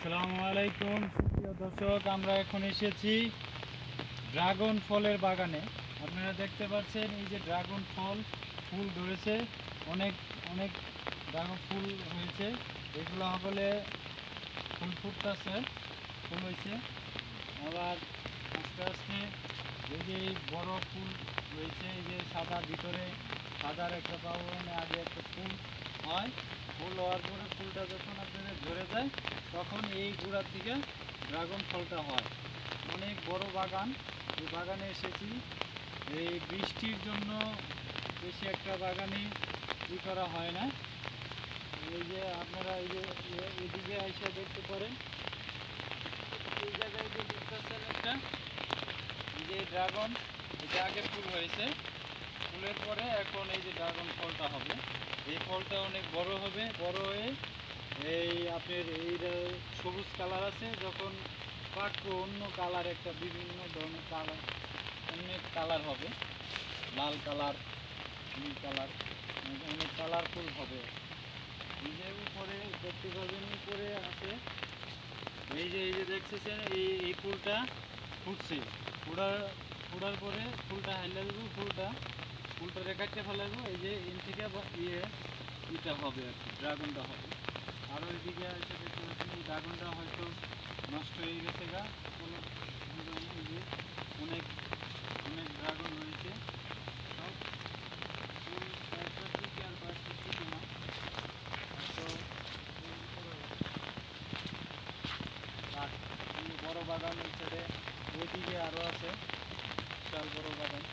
আসসালামু আলাইকুম। সুপ্রিয় দর্শক, আমরা এখন এসেছি ড্রাগন ফলের বাগানে। আপনারা দেখতে পাচ্ছেন, এই যে ড্রাগন ফল, ফুল ধরেছে। অনেক অনেক ড্রাগন ফুল হয়েছে। এগুলো হলে ফুল ফুটতেছে, ফুল হয়েছে। আবার আস্তে আস্তে এই যে বড় ফুল রয়েছে এই যে সাদা ভিতরে, সাদার একটা পাবনে আগে একটা ফুল। হয়, ফুল হওয়ার পরে ফুলটা যখন আপনাদের ধরে যায়, তখন এই গুঁড়ার দিকে ড্রাগন ফলটা হয়। অনেক বড় বাগান, এই বাগানে এসেছি। এই বৃষ্টির জন্য বেশি একটা বাগানে ই করা হয় না। এই যে আপনারা এই যে এদিকে এসে দেখতে পারেন, এই জায়গায় যে একটা যে ড্রাগন, এটা আগে ফুল হয়েছে। ফুলের পরে এখন এই যে ড্রাগন ফলটা হবে, এই ফলটা অনেক বড় হবে। বড় হয়ে এই আপনার এই সবুজ কালার আছে, যখন পাকবো অন্য কালার একটা বিভিন্ন ধরনের কালার অনেক কালার হবে। লাল কালার নীল কালার অনেক কালারফুল হবে। যে উপরে দেখতে পাবেন, উপরে আছে। এই যে এই যে দেখতেছেন, এই এই ফুলটা ফুটছে। ফুটার ফুটার পরে ফুলটা হাইলে দেবো ফুলটা ফুলটা রেখাইতে ফেলাবো এই যে এন থেকে ইয়ে ইটা হবে আর কি, ড্রাগনটা হবে। আরও এদিকে এসে দেখতে পাচ্ছেন, এই ড্রাগনটা হয়তো নষ্ট হয়ে গেছে গা, কোনো যে অনেক অনেক ড্রাগন রয়েছে। সব আর তো আর বড় বাগান সাইডে ওইদিকে আরও আছে, বিশাল বড় বাগান।